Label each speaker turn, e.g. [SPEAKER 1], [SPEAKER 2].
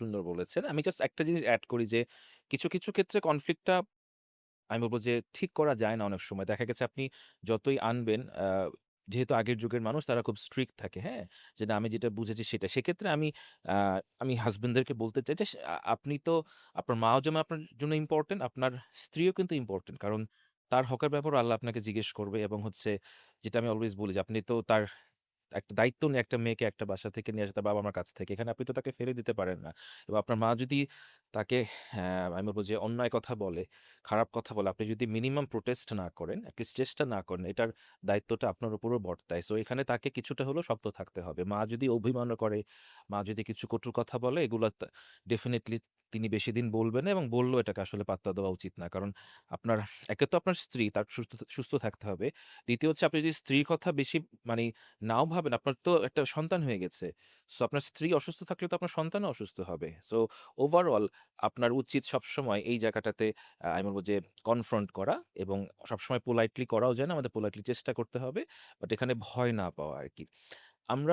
[SPEAKER 1] সুন্দর বলেছেন। আমি জাস্ট একটা জিনিস এড করি যে কিছু, কিছু ক্ষেত্রে কনফ্লিক্টটা আমি বলব যে ঠিক করা যায় না অনেক সময়। দেখা গেছে আপনি যতই আনবেন যেহেতু আগের যুগের মানুষ তারা খুব স্ট্রিক্ট থাকে, হ্যাঁ? যে না আমি যেটা বুঝেছি সেটা। সেক্ষেত্রে আমি আমি হাসব্যান্ডদেরকে বলতে চাই যে আপনি তো আপনার মাও যেমন আপনার জন্য ইম্পোর্টেন্ট, আপনার স্ত্রীও কিন্তু ইম্পোর্টেন্ট। কারণ তার হকের ব্যাপারেও আল্লাহ আপনাকে জিজ্ঞেস করবে এবং হচ্ছে যেটা আমি অলওয়েজ বলি যে আপনি তো তার একটা দায়িত্ব নিয়ে একটা মেয়েকে একটা বাসা থেকে নিয়ে আসে তার বাবা-মার কাছ থেকে। এখানে আপনি তো তাকে ফেলে দিতে পারেন না। এবং আপনার মা যদি তাকে হ্যাঁ, আমি বলব যে অন্যায় কথা বলে, খারাপ কথা বলে, আপনি যদি মিনিমাম প্রোটেস্ট না করেন, এটলিস্ট চেষ্টা না করেন, এটার দায়িত্বটা আপনার উপরও বর্তায়। সো এখানে তাকে কিছুটা হলেও শক্ত থাকতে হবে। মা যদি অভিমানও করে, মা যদি কিছু কটু কথা বলে, এগুলো ডেফিনিটলি তিনি বেশিদিন বলবেন না এবং বললেও এটাকে আসলে পাত্তা দেওয়া উচিত না। কারণ আপনার একে তো আপনার স্ত্রী, তার সুস্থ সুস্থ থাকতে হবে। দ্বিতীয় হচ্ছে আপনি যদি স্ত্রীর কথা বেশি মানে নাও ভাবেন, আপনার তো একটা সন্তান হয়ে গেছে। সো আপনার স্ত্রী অসুস্থ থাকলে তো আপনার সন্তানও অসুস্থ হবে। সো ওভারঅল আপনার উচিত সবসময় এই জায়গাটাতে আমি বলব যে কনফ্রন্ট করা এবং সবসময় পোলাইটলি করাও যায় না। আমাদের পোলাইটলি চেষ্টা করতে হবে। বাট এখানে ভয় না পাওয়া আরকি। আমরা